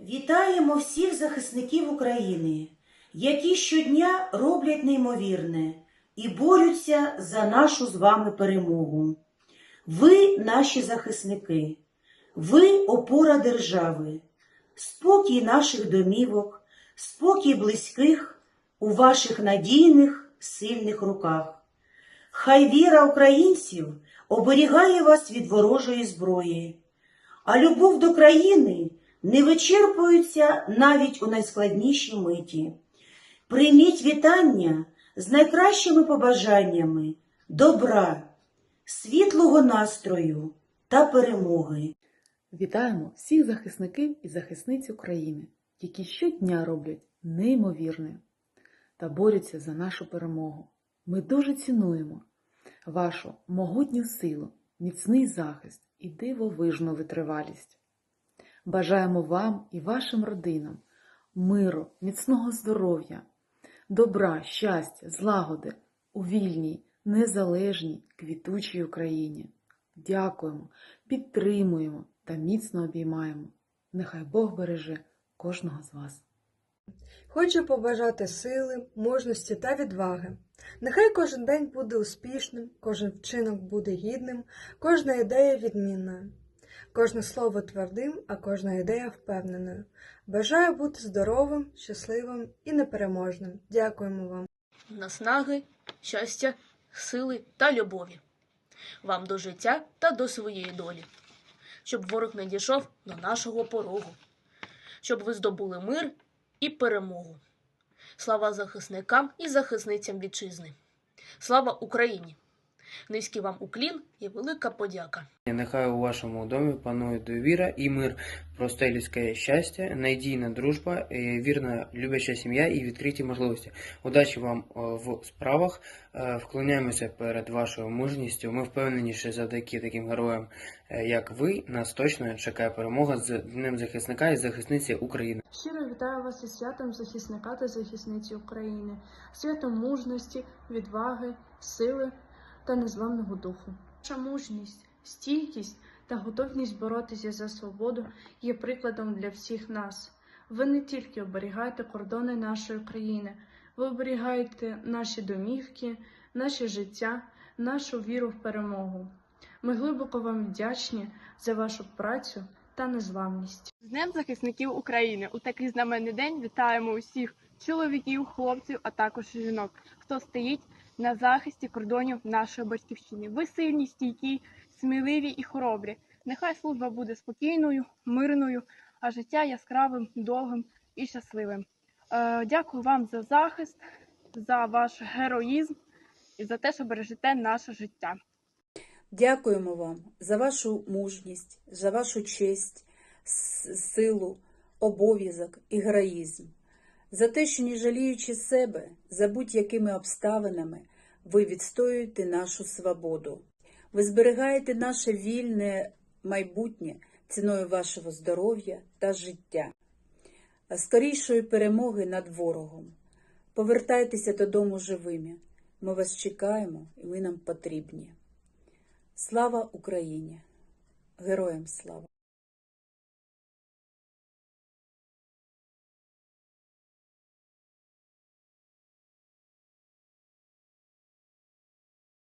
Вітаємо всіх захисників України, які щодня роблять неймовірне і борються за нашу з вами перемогу. Ви наші захисники, ви опора держави, спокій наших домівок, спокій близьких у ваших надійних, сильних руках. Хай віра українців оберігає вас від ворожої зброї, а любов до країни не вичерпується навіть у найскладнішій миті. Прийміть вітання з найкращими побажаннями добра, світлого настрою та перемоги. Вітаємо всіх захисників і захисниць України, які щодня роблять неймовірне та борються за нашу перемогу. Ми дуже цінуємо вашу могутню силу, міцний захист і дивовижну витривалість. Бажаємо вам і вашим родинам миру, міцного здоров'я, добра, щастя, злагоди у вільній, незалежній, квітучій Україні. Дякуємо, підтримуємо та міцно обіймаємо. Нехай Бог береже кожного з вас. Хочу побажати сили, мужності та відваги. Нехай кожен день буде успішним, кожен вчинок буде гідним, кожна ідея відмінною, кожне слово твердим, а кожна ідея впевненою. Бажаю бути здоровим, щасливим і непереможним. Дякуємо вам. наснаги, щастя, сили та любові. Вам до життя та до своєї долі, щоб ворог не дійшов до нашого порогу, щоб ви здобули мир і перемогу. Слава захисникам і захисницям вітчизни. Слава Україні! Низький вам уклін і велика подяка. Нехай у вашому домі панує довіра і мир, просте людське щастя, надійна дружба, е, вірна любляча сім'я і відкриті можливості. Удачі вам е, в справах. Е, Вклоняємося перед вашою мужністю. Ми впевнені, що завдяки таким героям, як ви, нас точно чекає перемога з Днем захисника і захисниці України. Щиро вітаю вас із святом захисника та захисниці України, святом мужності, відваги, сили та незламного духу. Ваша мужність, стійкість та готовність боротися за свободу є прикладом для всіх нас. Ви не тільки оберігаєте кордони нашої країни, ви оберігаєте наші домівки, наше життя, нашу віру в перемогу. Ми глибоко вам вдячні за вашу працю та незламність. З Днем захисників України у такий знаменний день вітаємо усіх чоловіків, хлопців, а також жінок, хто стоїть на захисті кордонів нашої батьківщини. Ви сильні, стійкі, сміливі і хоробрі. Нехай служба буде спокійною, мирною, а життя яскравим, довгим і щасливим. Е, дякую вам за захист, за ваш героїзм і за те, що бережете наше життя. Дякуємо вам за вашу мужність, за вашу честь, силу, обов'язок і героїзм, за те, що, не жаліючи себе, за будь-якими обставинами, ви відстоюєте нашу свободу. Ви зберігаєте наше вільне майбутнє ціною вашого здоров'я та життя, скорішої перемоги над ворогом. Повертайтеся додому живими. Ми вас чекаємо і ви нам потрібні. Слава Україні! Героям слава!